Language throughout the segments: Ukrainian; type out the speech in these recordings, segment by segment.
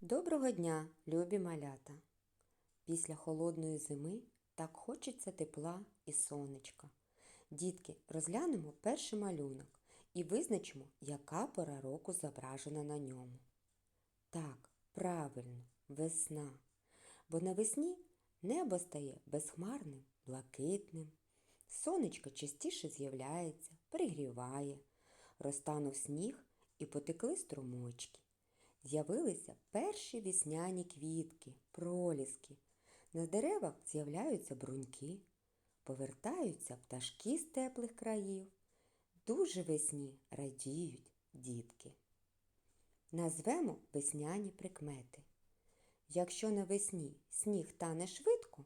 Доброго дня, любі малята! Після холодної зими так хочеться тепла і сонечка. Дітки, розглянемо перший малюнок і визначимо, яка пора року зображена на ньому. Так, правильно, весна. Бо навесні небо стає безхмарним, блакитним. Сонечко частіше з'являється, пригріває, розтанув сніг і потекли струмочки. З'явилися перші весняні квітки, проліски. На деревах з'являються бруньки, повертаються пташки з теплих країв. Дуже весні радіють дітки. Назвемо весняні прикмети. Якщо навесні сніг тане швидко,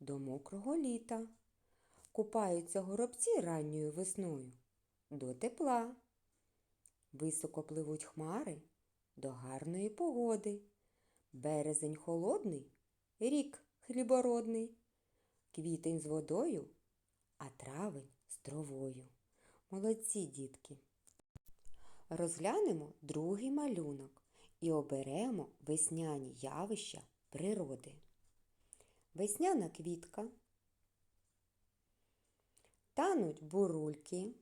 до мокрого літа. Купаються горобці ранньою весною до тепла. Високо пливуть хмари до гарної погоди. Березень холодний, рік хлібородний, квітень з водою, а травень з травою. Молодці дітки. Розглянемо другий малюнок і оберемо весняні явища природи. Весняна квітка. Тануть бурульки.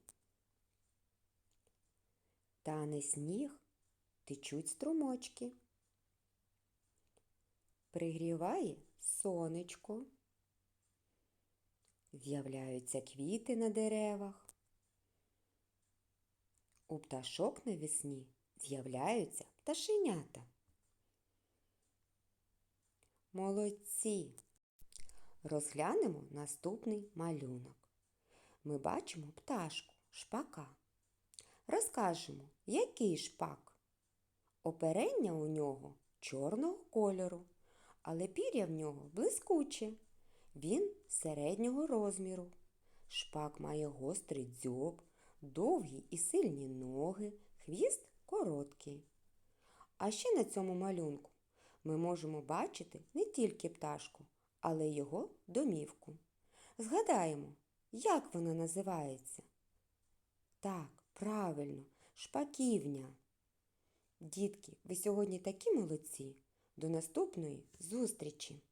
Тане сніг течуть струмочки. Пригріває сонечко. З'являються квіти на деревах. У пташок навесні з'являються пташенята. Молодці. Розглянемо наступний малюнок. Ми бачимо пташку, шпака. Розкажемо, який шпак. Оперення у нього чорного кольору, але пір'я в нього блискуче. Він середнього розміру. Шпак має гострий дзьоб, довгі і сильні ноги, хвіст короткий. А ще на цьому малюнку ми можемо бачити не тільки пташку, але й його домівку. Згадаємо, як вона називається? Так, правильно, шпаківня. Дітки, ви сьогодні такі молодці. До наступної зустрічі!